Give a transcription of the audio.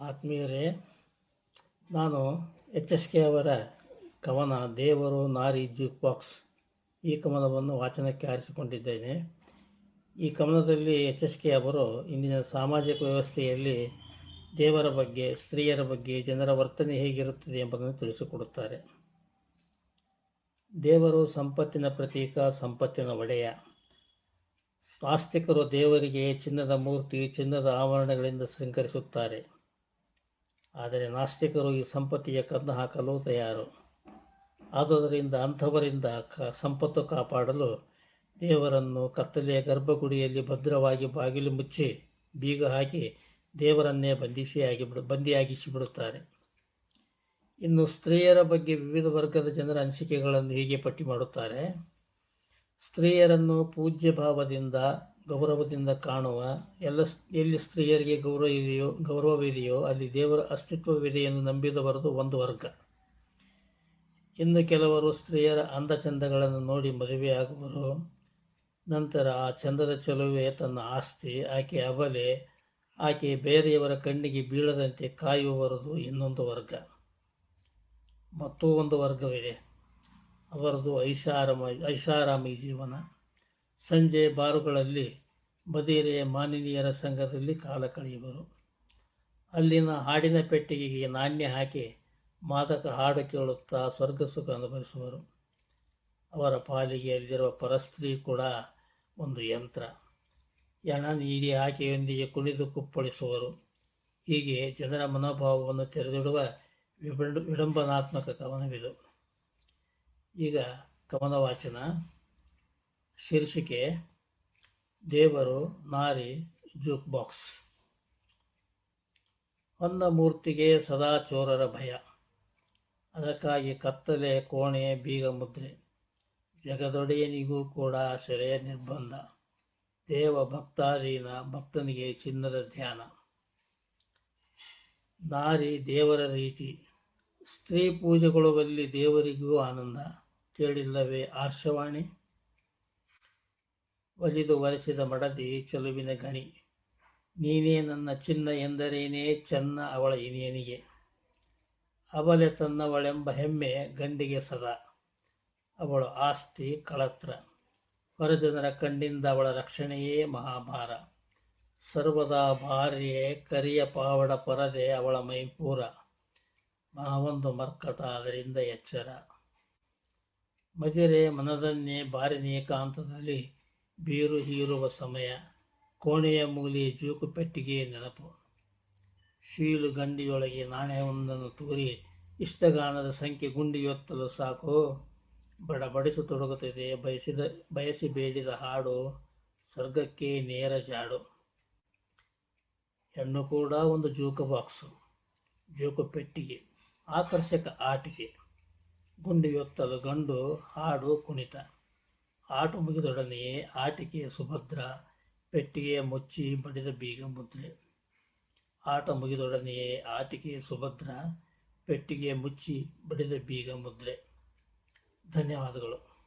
ಆತ್ಮೀಯರೇ, ನಾನು H S K ಅವರ ಕವನ ದೇವರು ನಾರಿ ಜ್ಯೂಕ್ ಬಾಕ್ಸ್ ಈ ಕವನವನ್ನು ವಾಚನಕ್ಕೆ ಆರಿಸಿಕೊಂಡಿದ್ದೇನೆ ಈ ಕವನದಲ್ಲಿ ಎಚ್ ಎಸ್ ಕೆ ಅವರು ಇಂದಿನ ಸಾಮಾಜಿಕ ವ್ಯವಸ್ಥೆಯಲ್ಲಿ ದೇವರ ಬಗ್ಗೆ, ಸ್ತ್ರೀಯರ ಬಗ್ಗೆ, ಜನರ ವರ್ತನೆ ಹೇಗಿರುತ್ತದೆ ಎಂಬುದನ್ನು ತಿಳಿಸಿಕೊಡುತ್ತಾರೆ. ದೇವರು ಸಂಪತ್ತಿನ ಪ್ರತೀಕ, ಸಂಪತ್ತಿನ ಒಡೆಯ. ಆಸ್ತಿಕರು ದೇವರಿಗೆ ಚಿನ್ನದ ಮೂರ್ತಿ, ಚಿನ್ನದ ಆವರಣಗಳಿಂದ ಶೃಂಗರಿಸುತ್ತಾರೆ. ಆದರೆ ನಾಸ್ತಿಕರು ಈ ಸಂಪತ್ತಿಗೆ ಕದ್ದು ಹಾಕಲು ತಯಾರು. ಆದುದರಿಂದ ಅಂಥವರಿಂದ ಕ ಸಂಪತ್ತು ಕಾಪಾಡಲು ದೇವರನ್ನು ಕತ್ತಲೆಯ ಗರ್ಭಗುಡಿಯಲ್ಲಿ ಭದ್ರವಾಗಿ ಬಾಗಿಲು ಮುಚ್ಚಿ ಬೀಗ ಹಾಕಿ ದೇವರನ್ನೇ ಬಂಧಿಸಿಯಾಗಿ ಬಿಡು ಬಂದಿಯಾಗಿಸಿಬಿಡುತ್ತಾರೆ. ಇನ್ನು ಸ್ತ್ರೀಯರ ಬಗ್ಗೆ ವಿವಿಧ ವರ್ಗದ ಜನರ ಅನಿಸಿಕೆಗಳನ್ನು ಹೀಗೆ ಪಟ್ಟಿ ಮಾಡುತ್ತಾರೆ. ಸ್ತ್ರೀಯರನ್ನು ಪೂಜ್ಯ ಭಾವದಿಂದ ಗೌರವದಿಂದ ಕಾಣುವ ಎಲ್ಲ ಎಲ್ಲಿ ಸ್ತ್ರೀಯರಿಗೆ ಗೌರವ ಇದೆಯೋ, ಗೌರವವಿದೆಯೋ ಅಲ್ಲಿ ದೇವರ ಅಸ್ತಿತ್ವವಿದೆ ಎಂದು ನಂಬಿದವರದು ಒಂದು ವರ್ಗ. ಇನ್ನು ಕೆಲವರು ಸ್ತ್ರೀಯರ ಅಂದಚಂದಗಳನ್ನು ನೋಡಿ ಮದುವೆಯಾಗುವರು ನಂತರ ಆ ಚಂದದ ಚಲುವೆ ತನ್ನ ಆಸ್ತಿ, ಆಕೆ ಅಬಲೆ ಆಕೆ ಬೇರೆಯವರ ಕಣ್ಣಿಗೆ ಬೀಳದಂತೆ ಕಾಯುವವರದು ಇನ್ನೊಂದು ವರ್ಗ. ಮತ್ತೂ ಒಂದು ವರ್ಗವಿದೆ. ಅವರದು ಐಷಾರಾಮ, ಐಷಾರಾಮಿ ಜೀವನ. ಸಂಜೆ ಬಾರುಗಳಲ್ಲಿ ಬದಿರೆಯ ಮಾನಿನಿಯರ ಸಂಘದಲ್ಲಿ ಕಾಲ ಕಳೆಯುವರು. ಅಲ್ಲಿನ ಹಾಡಿನ ಪೆಟ್ಟಿಗೆಗೆ ನಾಣ್ಯ ಹಾಕಿ ಮಾದಕ ಹಾಡು ಕೇಳುತ್ತಾ ಸ್ವರ್ಗ ಸುಖ ಅನುಭವಿಸುವರು. ಅವರ ಪಾಲಿಗೆ ಅಲ್ಲಿರುವ ಪರಸ್ತ್ರೀ ಕೂಡ ಒಂದು ಯಂತ್ರ. ಎಣ ನೀಡಿ ಆಕೆಯೊಂದಿಗೆ ಕುಣಿದು ಕುಪ್ಪಳಿಸುವರು. ಹೀಗೆ ಜನರ ಮನೋಭಾವವನ್ನು ತೆರೆದಿಡುವ ವಿಡಂಬನಾತ್ಮಕ ಕವನವಿದು. ಈಗ ಕಮಲ ವಾಚನ, ಶೀರ್ಷಿಕೆ, ದೇವರು, ನಾರಿ, ಜೂಕ್ ಬಾಕ್ಸ್. ಹೊನ್ನ ಮೂರ್ತಿಗೆ ಸದಾ ಚೋರರ ಭಯ. ಅದಕ್ಕಾಗಿ ಕತ್ತಲೆ, ಕೋಣೆ, ಬೀಗ ಮುದ್ರೆ. ಜಗದೊಡೆಯನಿಗೂ ಕೂಡ ಸೆರೆ ನಿರ್ಬಂಧ. ದೇವ ಭಕ್ತಾಧೀನ, ಭಕ್ತನಿಗೆ ಚಿನ್ನದ ಧ್ಯಾನ. ನಾರಿ ದೇವರ ರೀತಿ. ಸ್ತ್ರೀ ಪೂಜೆಗೊಳ್ಳುವಲ್ಲಿ ದೇವರಿಗೂ ಆನಂದ. ಕೇಳಿಲ್ಲವೇ ಆರ್ಷವಾಣಿ? ಒಲಿದು ಒರೆಸಿದ ಮಡದಿ ಚೆಲುವಿನ ಗಣಿ. ನೀನೇ ನನ್ನ ಚಿನ್ನ ಎಂದರೇನೇ ಚೆನ್ನ ಅವಳ ಇನಿಯನಿಗೆ ಅವಲೆ ತನ್ನವಳೆಂಬ ಹೆಮ್ಮೆ ಗಂಡಿಗೆ ಸದಾ. ಅವಳ ಆಸ್ತಿ, ಕಳತ್ರ. ಹೊರಜನರ ಕಣ್ಣಿಂದ ಅವಳ ರಕ್ಷಣೆಯೇ ಮಹಾಭಾರ. ಸರ್ವದಾ ಭಾರ್ಯೆ, ಕರಿಯ ಪಾವಡ ಪರದೆ ಅವಳ ಮೈಪೂರ. ಮಾವೊಂದು ಮರ್ಕಟ ಅದರಿಂದ ಎಚ್ಚರ. ಮದಿರೆ ಮನದನ್ನೇ ಬಾರಿ ಏಕಾಂತದಲ್ಲಿ ಬೀರು ಹೀರುವ ಸಮಯ, ಕೋಣೆಯ ಮೂಲಿ ಜೂಕು ಪೆಟ್ಟಿಗೆ ನೆನಪು. ಶೀಲು ಗಂಡಿಯೊಳಗೆ ನಾಣ್ಯವೊಂದನ್ನು ತೂರಿ ಇಷ್ಟಗಾನದ ಸಂಖ್ಯೆ ಗುಂಡಿಯೊತ್ತಲು ಸಾಕು. ಬಡಬಡಿಸತೊಡಗುತ್ತದೆ ಬಯಸಿದ, ಬಯಸಿ ಬೇಡಿದ ಹಾಡು ಸ್ವರ್ಗಕ್ಕೆ ನೇರ ಜಾಡು. ಹೆಣ್ಣು ಕೂಡ ಒಂದು ಜೂಕು ಬಾಕ್ಸು, ಜೂಕು ಪೆಟ್ಟಿಗೆ, ಆಕರ್ಷಕ ಆಟಿಕೆ. ಗುಂಡಿಯೊತ್ತಲು ಗಂಡು ಹಾಡು ಕುಣಿತ. ಆಟ ಮುಗಿದೊಡನೆಯೇ ಆಟಿಕೆಯ ಸುಭದ್ರ, ಪೆಟ್ಟಿಗೆಯ ಮುಚ್ಚಿ ಬಡಿದ ಬೀಗ ಮುದ್ರೆ. ಆಟ ಮುಗಿದೊಡನೆಯೇ ಆಟಿಕೆಯ ಸುಭದ್ರ, ಪೆಟ್ಟಿಗೆಯ ಮುಚ್ಚಿ ಬಡಿದ ಬೀಗ ಮುದ್ರೆ. ಧನ್ಯವಾದಗಳು.